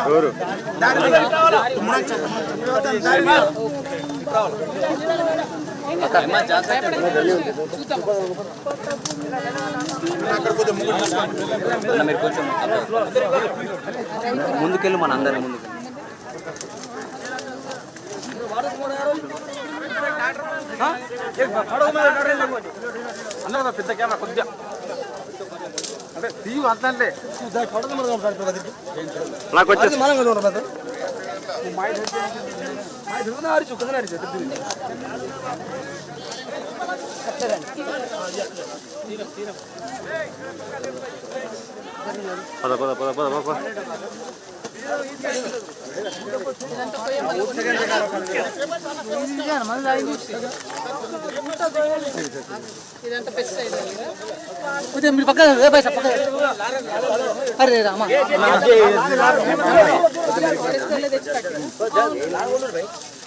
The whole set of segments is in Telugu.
ఎవరు మీరు కొంచెం ముందుకెళ్ళి మన అందరి ముందుకు అందరూ పెద్ద కెమెరా కొద్దిగా. పద పద పద పద పద ఇదంతా మీరు పక్కన పైసా పక్కన అరే రామా.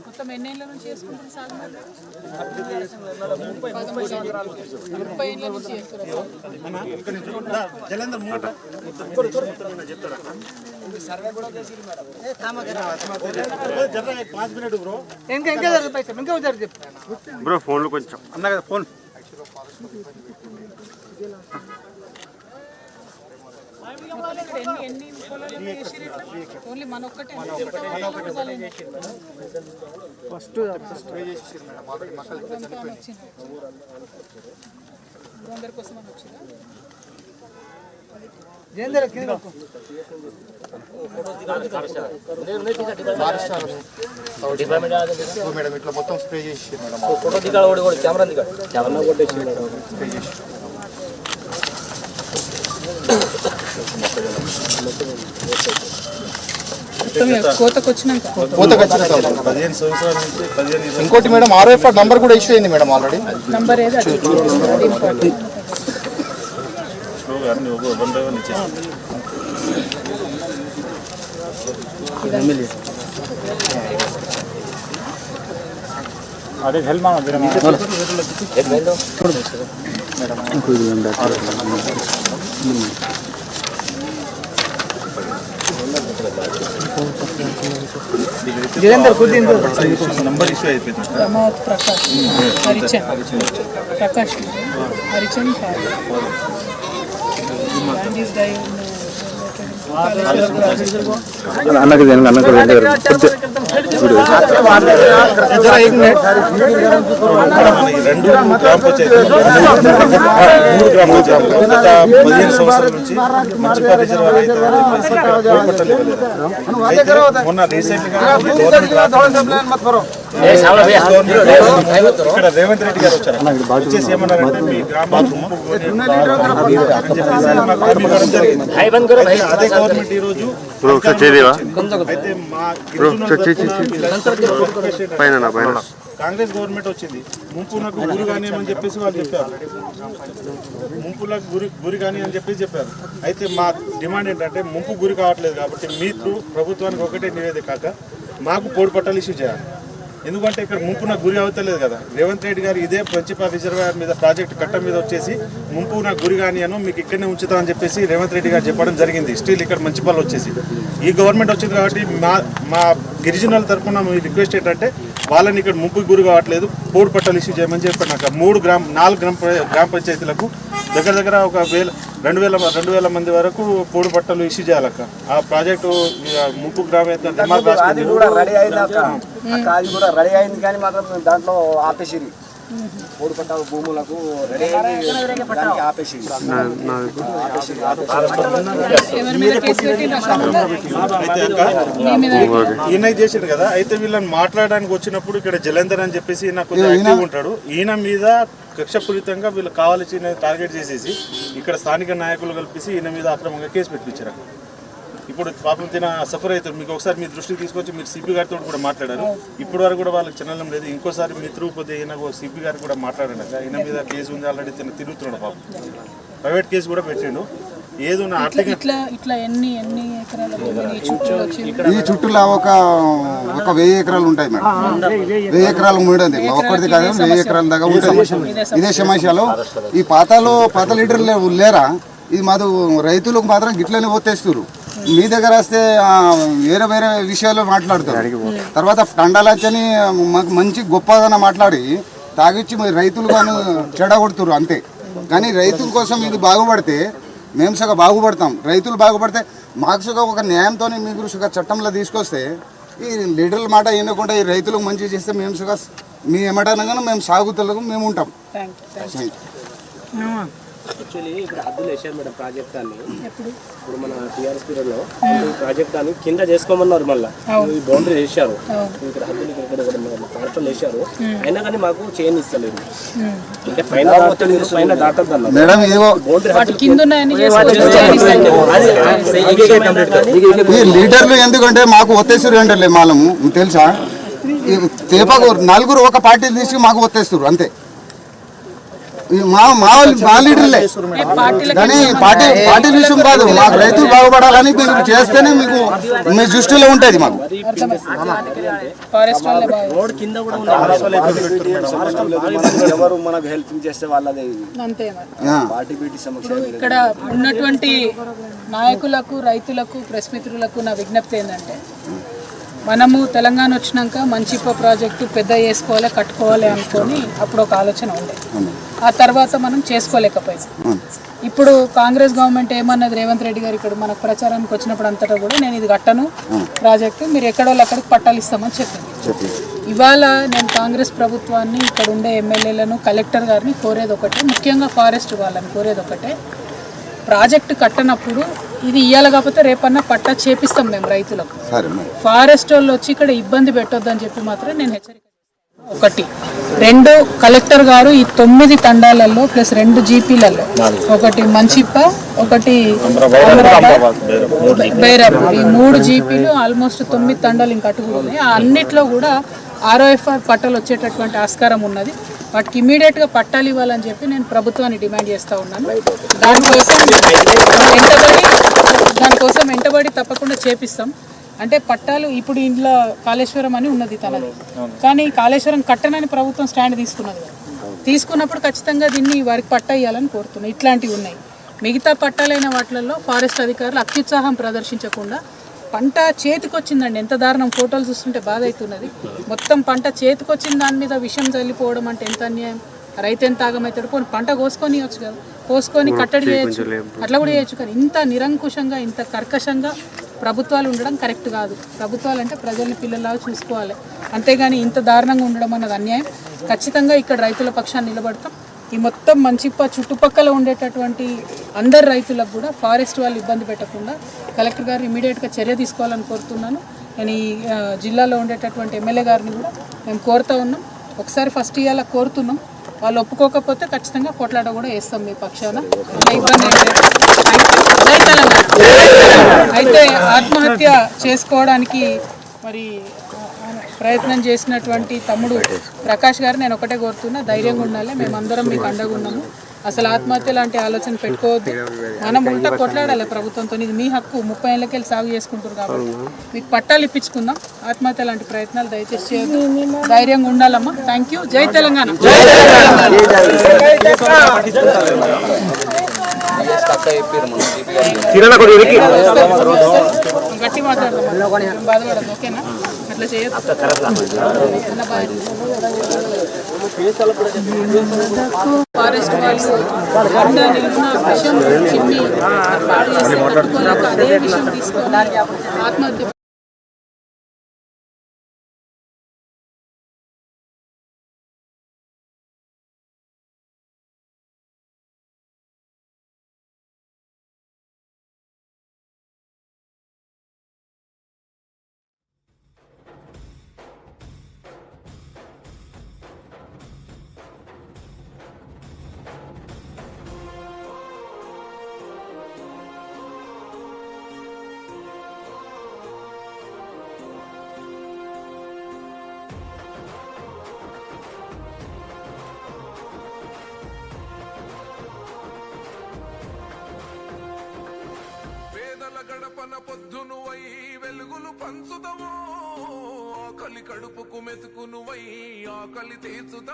మొత్తం నుంచి. ముప్పై ఏళ్ళ నుంచి బ్రో ఫోన్లో కొంచెం. అన్న కదా ఫోన్ ఎన్ని ఎన్ని పొలాలు చేసిర్రు? ఓన్లీ మన ఒక్కటే ఫస్ట్ కింద మేడం ఇట్లా మొత్తం స్ప్రే చేసి మేడం ఫోటో దిగాడు కెమెరా దిగాడు కెమెరా కొట్టేసి స్ప్రే చేసి వచ్చినాక కోతకు వచ్చిన తర్వాత. పదిహేను సంవత్సరాల నుంచి పదిహేను ఇరవై ఇంకోటి మేడం ఆర్ఎఫ్ నంబర్ కూడా ఇష్యూ అయింది మేడం ఆల్రెడీ నంబర్ ఏది అది? అది ఇంపార్టెంట్. నంబర్ ఇష్యూ అయిపోయింది ప్రకాష్ హరిచంద్ ప్రకాష్ హరిచంద్ అన్నకి అన్నకి రెండు గ్రామ పంచాయతీ మూడు గ్రామ పంచాయతీలు. గత పదిహేను సంవత్సరాల నుంచి మంచిగా రిజర్వ్ అయితే మొన్న రీసెంట్గా ఇక్కడ రేవంత్ రెడ్డి గారు వచ్చారు. వచ్చేసి ఏమన్నారంటే మీ గ్రామం. అయితే అదే గవర్నమెంట్ ఈ రోజు అయితే మా పైన పైన. కాంగ్రెస్ గవర్నమెంట్ వచ్చింది. ముంపులకు గురి కానీ అని చెప్పేసి వాళ్ళు చెప్పారు. ముంపులకు గురి గురి కానీ అని చెప్పేసి చెప్పారు. అయితే మా డిమాండ్ ఏంటంటే ముంపు గురి కావట్లేదు కాబట్టి మీకు ప్రభుత్వానికి ఒకటే నివేదిక కాక మాకు పోడు పట్టాలు ఇష్యూ చేయాలి. ఎందుకంటే ఇక్కడ ముంపున గురి అవుతలేదు కదా. రేవంత్ రెడ్డి గారు ఇదే ప్రిన్సిపల్ రిజర్వాయర్ మీద ప్రాజెక్ట్ కట్ట మీద వచ్చేసి ముంపు నాకు గురి కానీ అను మీకు ఇక్కడనే ఉంచుతామని చెప్పేసి రేవంత్ రెడ్డి గారు చెప్పడం జరిగింది. స్టిల్ ఇక్కడ మంచిపల్లి వచ్చేసి. ఈ గవర్నమెంట్ వచ్చింది కాబట్టి మా మా గిరిజనుల తరఫున మీ రిక్వెస్ట్ ఏంటంటే వాళ్ళని ఇక్కడ ముంపుకి గురి కావట్లేదు పోడు పట్టాలు ఇష్యూ చేయమని చెప్పాను నాకు మూడు గ్రామ నాలుగు గ్రామ గ్రామ పంచాయతీలకు దగ్గర దగ్గర ఒక వేల రెండు వేల రెండు వేల మంది వరకు పోడు పట్టాలు ఇష్యూ చేయాలక్క ఆ ప్రాజెక్టు ఇక ముంపు గ్రామ అది కూడా రెడీ అయింది అది కూడా రెడీ అయింది కానీ మాత్రం దాంట్లో ఆపేసిరి మూడు పట్టాల భూములకు రెడీ దానికి ఈయన చేసాడు కదా అయితే వీళ్ళని మాట్లాడడానికి వచ్చినప్పుడు ఇక్కడ జలంధర్ అని చెప్పేసి ఈయన కొంచెం యాక్టివ్ ఉంటాడు ఈయన మీద కక్షపూరితంగా వీళ్ళు కావాల్సిన టార్గెట్ చేసేసి ఇక్కడ స్థానిక నాయకులు కల్పిసి ఈయన మీద అక్రమంగా కేసు పెట్టించారు ఇప్పుడు పాపం తిన సఫర్ అవుతారు. మీకు ఒకసారి మీ దృష్టికి తీసుకొచ్చి మీరు సిపి గారితో కూడా మాట్లాడారు. ఇప్పటి వరకు కూడా వాళ్ళకి చిన్నలం లేదు. ఇంకోసారి మీ త్రూ పోతే ఈయన సిపి గారు కూడా మాట్లాడండి అక్క. ఈయన మీద కేసు ఉంది ఆల్రెడీ తిన తిరుగుతున్నాడు పాపం. ప్రైవేట్ కేసు కూడా పెట్టిండు. ఏదో ఇట్లా ఇట్లా ఎన్ని ఎన్ని ఎకరాల భూమిని ఈ చుట్టూ వచ్చి ఈ చుట్టూలో ఒక ఒక వెయ్యి ఎకరాలు ఉంటాయి మేడం. వెయ్యి ఎకరాలు మూడేది ఒక్కటిది కాదు వెయ్యి ఎకరాల దాకా ఉంటుంది. ఇదే సమస్యలో ఈ పాతలో పాత లీటర్లు లేవు- లేరా? ఇది మాది రైతులకు మాత్రం గిట్లనే పోతేస్తారు మీ దగ్గర వస్తే ఆ, వేరే వేరే విషయాలు మాట్లాడతారు. తర్వాత కండాలచ్చని మాకు మంచి గొప్పదన మాట్లాడి తాగిచ్చి మరి రైతులు కానీ చెడగొడుతురు అంతే. కానీ రైతుల కోసం ఇది బాగుపడితే మేము సగ బాగుపడతాం. రైతులు బాగుపడితే మాకు సగ ఒక న్యాయంతో మీరు సగ చట్టంలో తీసుకొస్తే ఈ లీడర్ల మాట వినకుండా ఈ రైతులకు మంచి చేస్తే మేము సగ మీ ఏమటనగానే మేము సాగుతులకు మేము ఉంటాం. థ్యాంక్ యూ థ్యాంక్ యాక్చువల్లీ ఇప్పుడు హద్దులు వేసారు మేడం ప్రాజెక్ట్ దాన్ని ఇప్పుడు మన టీఆర్ఎస్ పీరియడ్లో ఈ ప్రాజెక్ట్ దాన్ని కింద చేసుకోమన్నారు మళ్ళీ. ఈ బౌండరీ వేసారు ఇక్కడ హద్దులు ఇక్కడ ఫారెస్ట్ వేసారు అయినా కానీ మాకు చేయని ఇస్తలేదు. అంటే పైన దాటలేదు, పైన దాటద్దు అన్నారు లీడర్లు ఎందుకంటే మాకు ఒత్తేస్తారు అంటే మాలము తెలుసా? ఈ తేపకు నలుగురు ఒక పార్టీ తీసుకు మాకు ఒత్తేస్తారు అంతే. మా మా మా లీడర్లే. కానీ పార్టీ పార్టీ విషయం కాదు మాకు రైతులు బాగుపడాలని మీరు చేస్తేనే మీకు మీ దృష్టిలో ఉంటుంది మాకు. ఎవరు మనకు చేస్తే వాళ్ళదే ఇక్కడ ఉన్నటువంటి నాయకులకు రైతులకు ప్రెస్ మిత్రులకు నా విజ్ఞప్తి ఏంటంటే మనము తెలంగాణ వచ్చినాక మంచిప్ప ప్రాజెక్టు పెద్ద చేసుకోవాలి కట్టుకోవాలి అనుకొని అప్పుడు ఒక ఆలోచన ఉండే. ఆ తర్వాత మనం చేసుకోలేకపోయాం ఇప్పుడు కాంగ్రెస్ గవర్నమెంట్ ఏమన్నది రేవంత్ రెడ్డి గారు ఇక్కడ మనకు ప్రచారానికి వచ్చినప్పుడు అంతటా కూడా నేను ఇది కట్టను. ప్రాజెక్టు మీరు ఎక్కడో అక్కడికి పట్టాలు ఇస్తామని చెప్పింది ఇవాళ నేను కాంగ్రెస్ ప్రభుత్వాన్ని ఇక్కడ ఉండే ఎమ్మెల్యేలను కలెక్టర్ గారిని కోరేది ఒకటే ముఖ్యంగా ఫారెస్ట్ వాళ్ళని కోరేది ఒకటే. ప్రాజెక్టు కట్టనప్పుడు ఇది ఇయ్యాలి కాకపోతే రేపన్నా పట్టా చేపిస్తాం మేము రైతులకు. ఫారెస్ట్ వాళ్ళు వచ్చి ఇక్కడ ఇబ్బంది పెట్టొద్దని చెప్పి మాత్రం నేను హెచ్చరిక. ఒకటి. రెండు కలెక్టర్ గారు ఈ తొమ్మిది తండాలలో ప్లస్ రెండు జీపీలలో. ఒకటి మంచిప్ప ఒకటి బైరాపూర్ ఈ మూడు జీపీలు ఆల్మోస్ట్ తొమ్మిది తండాలు ఇంకా అటు కూడా ఉన్నాయి. ఆ అన్నిట్లో కూడా ఆర్ఓఎఫ్ఆర్ పట్టాలు వచ్చేటటువంటి ఆస్కారం ఉన్నది. వాటికి ఇమీడియట్గా పట్టాలు ఇవ్వాలని చెప్పి నేను ప్రభుత్వాన్ని డిమాండ్ చేస్తా ఉన్నాను. దానికోసం ఎంతబడి దానికోసం వెంటబడి తప్పకుండా చేపిస్తాం. అంటే పట్టాలు ఇప్పుడు ఇంట్లో కాళేశ్వరం అని ఉన్నది తనది కానీ కాళేశ్వరం కట్టనని ప్రభుత్వం స్టాండ్ తీసుకున్నది. తీసుకున్నప్పుడు ఖచ్చితంగా దీన్ని వారికి పట్టా ఇవ్వాలని కోరుతున్నాం ఇట్లాంటివి ఉన్నాయి. మిగతా పట్టాలైన వాటిలలో ఫారెస్ట్ అధికారులు అత్యుత్సాహం ప్రదర్శించకుండా పంట చేతికొచ్చిందండి. ఎంత దారుణం. ఫోటోలు చూస్తుంటే బాధ అవుతున్నది. మొత్తం పంట చేతికొచ్చిన దాని మీద విషం చల్లిపోవడం అంటే ఎంత అన్యాయం. రైతు ఎంత ఆగమవుతాడు పోనీ పంట కోసుకొని ఇవ్వచ్చు కదా. కోసుకొని కట్టడి చేయొచ్చు. అట్లా కూడా చేయొచ్చు కానీ ఇంత నిరంకుశంగా ఇంత కర్కశంగా ప్రభుత్వాలు ఉండడం కరెక్ట్ కాదు. ప్రభుత్వాలు అంటే ప్రజల్ని పిల్లలాగా చూసుకోవాలి. అంతేగాని ఇంత దారుణంగా ఉండడం అన్నది అన్యాయం. ఖచ్చితంగా ఇక్కడ రైతుల పక్షాన్ని నిలబడతాం. ఈ మొత్తం మంచి చుట్టుపక్కల ఉండేటటువంటి అందరు రైతులకు కూడా ఫారెస్ట్ వాళ్ళు ఇబ్బంది పెట్టకుండా కలెక్టర్ గారు ఇమీడియట్గా చర్య తీసుకోవాలని కోరుతున్నాను. నేను ఈ జిల్లాలో ఉండేటటువంటి ఎమ్మెల్యే గారిని కూడా మేము కోరుతూ ఉన్నాం. ఒకసారి ఫస్ట్ ఇవాళ కోరుతున్నాం. వాళ్ళు ఒప్పుకోకపోతే ఖచ్చితంగా కొట్లాట కూడా వేస్తాం మీ పక్షాన. ఇబ్బంది జై తెలంగాణ. అయితే ఆత్మహత్య చేసుకోవడానికి మరి ప్రయత్నం చేసినటువంటి తమ్ముడు ప్రకాష్ గారు నేను ఒకటే కోరుతున్నా ధైర్యంగా ఉండాలి మేమందరం మీకు అండగా ఉన్నాము. అసలు ఆత్మహత్య లాంటి ఆలోచన పెట్టుకోవద్దు. మనం ఉంటా కొట్లాడాలి ప్రభుత్వంతో. ఇది మీ హక్కు. ముప్పై ఏళ్ళకెళ్ళి సాగు చేసుకుంటారు కాబట్టి మీకు పట్టాలు ఇప్పించుకుందాం. ఆత్మహత్య లాంటి ప్రయత్నాలు దయచేసి చేయొద్దు. ధైర్యంగా ఉండాలమ్మా. థ్యాంక్ యూ జై తెలంగాణ. కిరణ్. గట్టి మాట్లాడదాం బాధపడదు ఓకేనా? అట్లా చేయొద్దు. ఫారెస్ట్ వాళ్ళు పాడు తట్టుకోలేక అదే విషయం తీసుకొని ఆత్మహత్య రెప్పన పొద్దు నువ్వై వెలుగులు పంచుతావు ఆకలి కడుపుకు మెతుకు నువ్వై ఆకలి తీర్చుతావు